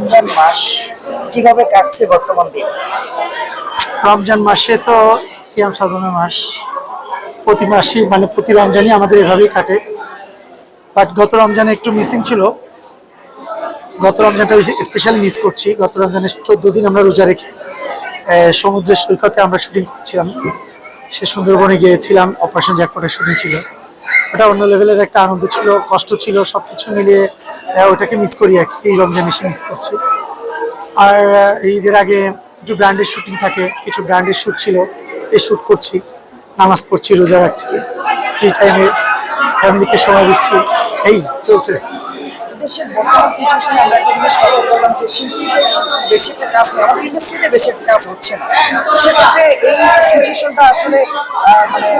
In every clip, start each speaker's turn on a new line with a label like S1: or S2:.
S1: রমজান মাস কীভাবে কাটছে বর্তমান দিন?
S2: রমজান মাসে তো সিয়াম সাধনা মাস। প্রতি মাসে মানে প্রতি রমজানই আমাদের এভাবেই কাটে। বাট গত রমজানে একটু মিসিং ছিল। গত রমজানটা স্পেশালি মিস করছি। গত রমজানে চোদ্দ দিন আমরা রোজা রেখে সমুদ্রের সৈকতে আমরা শুটিং করছিলাম। সে সুন্দরবনে গিয়েছিলাম অপারেশন জ্যাকপটের শুটিং ছিল। ওটা অন্য লেভেলের একটা আনন্দ ছিল, কষ্ট ছিল সব কিছু মিলিয়ে ওটাকে মিস করি আর কি, এই রমজান এসে মিস করছি। আর ঈদের আগে একটু ব্র্যান্ডের শুটিং থাকে, কিছু ব্র্যান্ডের শ্যুট ছিল, এই শ্যুট করছি, নামাজ পড়ছি, রোজা রাখছি ফ্রি টাইমে ফ্যামিলিকে সময় দিচ্ছি, এই চলছে।
S1: দেশের বর্তমান সিচুয়েশনে আমরা একটা জিনিস বেশি একটা সেক্ষেত্রে এই সিচুয়েশনটা আসলে মানে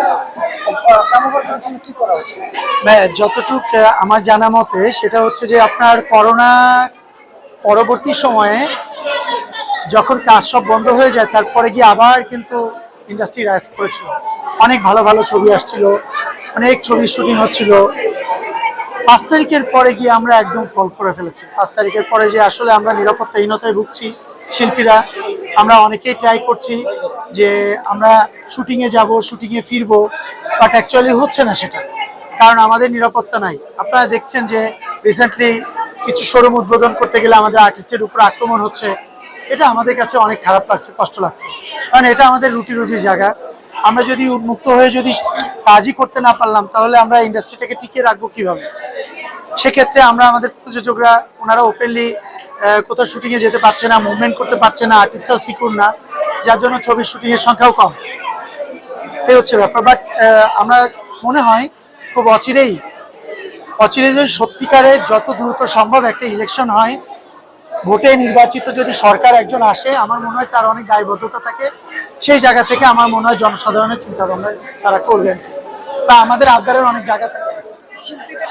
S2: যতটুক আমার জানা মতে সেটা হচ্ছে যে আপনার করোনা পরবর্তী সময়ে যখন কাজ সব বন্ধ হয়ে যায়, তারপরে গিয়ে আবার কিন্তু ইন্ডাস্ট্রি রাইজ করেছিল। অনেক ভালো ভালো ছবি আসছিল, অনেক ছবি শুটিং হচ্ছিল। পাঁচ তারিখের পরে গিয়ে আমরা একদম ফল করে ফেলেছি। পাঁচ তারিখের পরে যে আসলে আমরা নিরাপত্তাহীনতায় ভুগছি শিল্পীরা, আমরা অনেকেই ট্রাই করছি। যে আমরা শুটিংয়ে যাব শুটিংয়ে ফিরবো বাট অ্যাকচুয়ালি হচ্ছে না সেটা। কারণ আমাদের নিরাপত্তা নাই। আপনারা দেখছেন যে রিসেন্টলি কিছু শোরুম উদ্বোধন করতে গেলে আমাদের আর্টিস্টের উপর আক্রমণ হচ্ছে। এটা আমাদের কাছে অনেক খারাপ লাগছে, কষ্ট লাগছে। কারণ এটা আমাদের রুটি রুজির জায়গা। আমরা যদি উন্মুক্ত হয়ে যদি কাজই করতে না পারলাম, তাহলে আমরা ইন্ডাস্ট্রিটাকে টিকিয়ে রাখব কীভাবে? সেক্ষেত্রে আমরা আমাদের প্রযোজকরা, ওনারা ওপেনলি কোথাও শুটিংয়ে যেতে পারছে না মুভমেন্ট করতে পারছে না আর্টিস্টরাও সিকিউর না। যার জন্য ছবির শুটিংয়ের সংখ্যাও কম। এই হচ্ছে ব্যাপার। বাট আমরা মনে হয় খুব অচিরেই অচিরেই যদি সত্যিকারে যত দ্রুত সম্ভব একটা ইলেকশন হয়, ভোটে নির্বাচিত যদি সরকার একজন আসে, আমার মনে হয় তার অনেক দায়বদ্ধতা থাকে। সেই জায়গা থেকে আমার মনে হয় জনসাধারণের চিন্তা ভাবনা তারা করবেন তা আমাদের আবদারের অনেক জায়গা থাকে।
S1: শিল্পীদের